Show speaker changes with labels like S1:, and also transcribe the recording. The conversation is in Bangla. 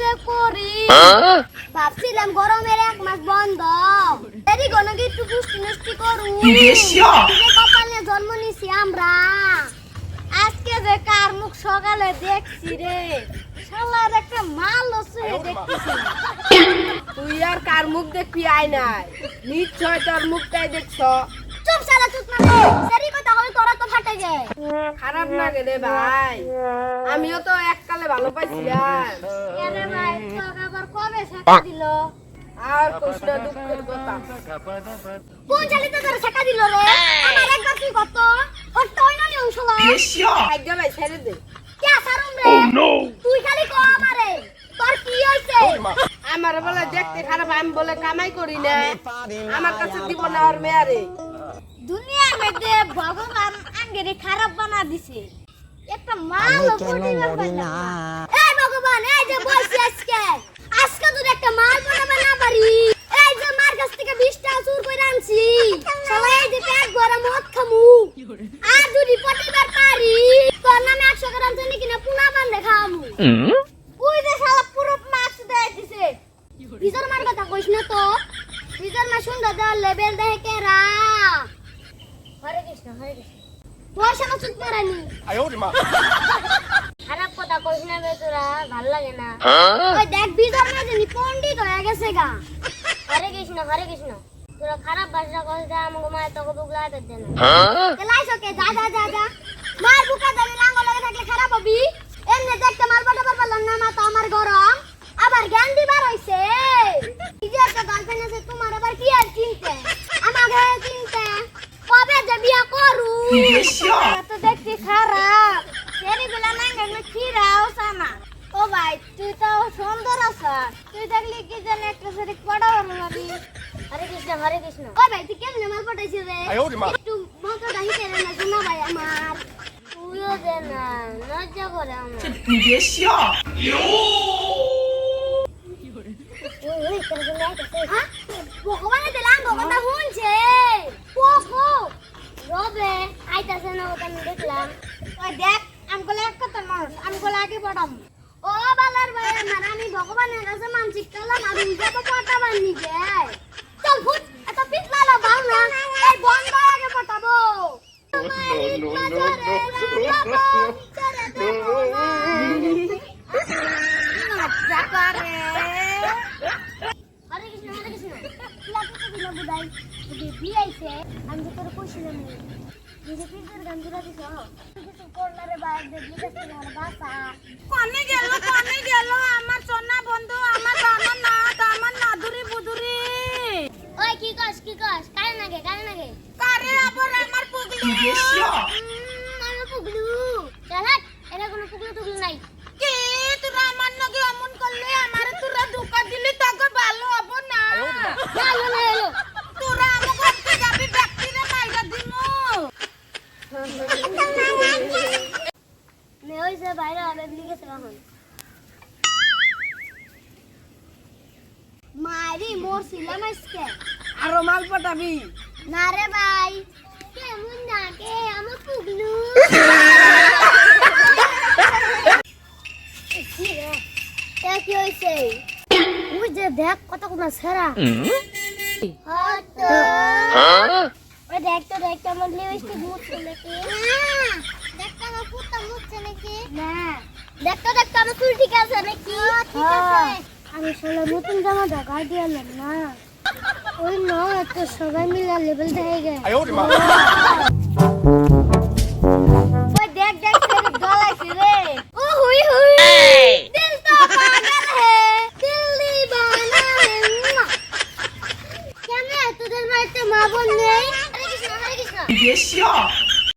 S1: যে করি ভাবছিলাম গরমের এক মাস বন্ধ দেরি কোনো কি একটু পুষ্টি নষ্টি করু কপালে জন্ম নিছি আমরা আজকে যে কার মুখ সকালে দেখছি রে শালার একটা মাল আছে দেখতেছি
S2: তুই আর কার মুখ দেখবি আয় নাই নিশ্চয় তোর মুখটাই দেখছ
S1: চুপ না সেরি কথা হল তোরা তো ফাটে যায়।
S2: খারাপ না গেলে ভাই। আমিও তো এককালে ভালো পাইছিলাম
S1: আরে। ভাই তোকে আবার কবে শেখা দিল?
S2: আর কৃষ্ণ দুঃখের কথা।
S1: কোন চালিত তোর শেখা দিল রে? আমার একবার তুই কত ওর তো ওই ননি অংশ
S3: Asia!
S2: ভাগ্য ভাই ছেড়ে দে।
S1: কে সারুম রে? তুই খালি কো আমারে। তোর কি হইছে?
S2: আমার বলে দেখতে খারাপ আমি বলে কামাই করি না। আমার কাছে দিব না ওর মেয়ারে।
S1: ভগবান খারাপ বানা দিছে। একটা মাল পরিবার না? এই ভগবান এই যে বলছি আজকে আজকে যদি একটা মাল বানাবে না পারি এই যে মার কাছ থেকে 20 টাকা চুর করে আনছি সবাই এই যে পেট ভরা মদ খামু। আর যদি প্রতিবার পারি তোর নামে 100 গ্রাম চিনি কিনা পুনা বান্ধে খামু ওই যে শালা পুরো মাছ দেয় দিছে। ভিতর মার কথা কইস না তো। ভিতর মা সুন্দর দেওয়ার লেভেল দেখে কেরা হরে কৃষ্ণ হরে কৃষ্ণ। সাথে চুপ খারাপ কথা কইস না বে তোরা ভালো লাগে না। ওই দেখ বিজর না জানি পণ্ডিত হয়ে গেছে গা। হরে কৃষ্ণ হরে কৃষ্ণ। তোরা খারাপ ভাষা কইস দে আমগো মা তোকে বুক লাগাতে দেন না। লাইছো কে যা যা যা যা। মার বুকা দাবি লাঙ্গ লাগে থাকলে খারাপ হবি এমনি দেখতে মাল পাঠাবার পারলাম না মা তো আমার গরম আবার জ্ঞান দিবার হইছে এই যে একটা গার্লফ্রেন্ড আছে তোমার আবার কি আর চিনতে আমাকে চিনতে কবে যে বিয়া করু
S3: Asia!
S1: তো দেখতে খারাপ বেলা না গেলে খিরাও সানা ও ভাই তুই তো সুন্দর আছা তুই দেখলি কি জানি একটা সেরি পড়াও মারি হরে কৃষ্ণ হরে কৃষ্ণ ও ভাই তুই কেমনে মাল পটাইছিস রে একটু মতটা হিতে রে না শোনা ভাই আমার তুইও দে না লজ্জা করে আমার! হ্যাঁ? ভগবানের দিলাম, ভগবানটা শুনছে রবে আইতাছে না ওটা আমি দেখলাম। ওই দেখ, আমগুলো এক কথা মানুষ আমগুলো আগে পড়াম ও বালার ভাই আমার, আমি ভগবানের কাছে মানসিক করলাম আর নিজে তো পটাবার নিজে চল ফুট এত পিছলা ভালো না এই বন্ধ আগে পটাবো তোমার ইচ্ছা চলে না, চলে দেবো না। লজ্জা করে হরে কৃষ্ণ হরে কৃষ্ণ তুলা তো দিল বুদাই যদি বিয়াইছে আমি তো তোর কইছিলাম নি নিজে গান জুড়া দিছ কিছু করলারে বাইক দেখলি কাছে আমার বাসা।
S2: কনে গেল কনে গেল আমার সোনা বন্ধু আমার জানো না আমার নাদুরি বুদুরি।
S1: ওই কি কস কি কস? কারে নাগে কারে নাগে।
S2: কারে আবার আমার পুগলি!
S1: আমার পুগলু। চল হাট কোনো পুগলু টুগলু নাই
S2: কি তোরা আমার নাকি অমন করলে আমার তোরা ধোকা দিলি তোকে ভালো হব না
S1: ভালো না এলো
S2: তোরা আমাকে ঘরতে যাবি ব্যক্তিরে মাইরা দিমু
S1: মে ওই যে বাইরে হবে বিলি গেছে এখন মারি মোর ছিলাম আজকে।
S2: আরও মাল পটাবি
S1: না রে ভাই কেমন না কে আমার পুগলু? কি ওই যে দেখ কত কোন সেরা হতো আমার লিপস্টিক মুছছে নাকি? দেখ তো আমার পুত্তা মুছছে নাকি? না দেখ তো দেখ তো আমার চুল ঠিক আছে নাকি? ঠিক আছে। আমি শালা নতুন জামা ঢাকা দিয়ে এলাম না। ওই নয় এত সবাই মিলে লেভেল দেখে গে। কেন তোদের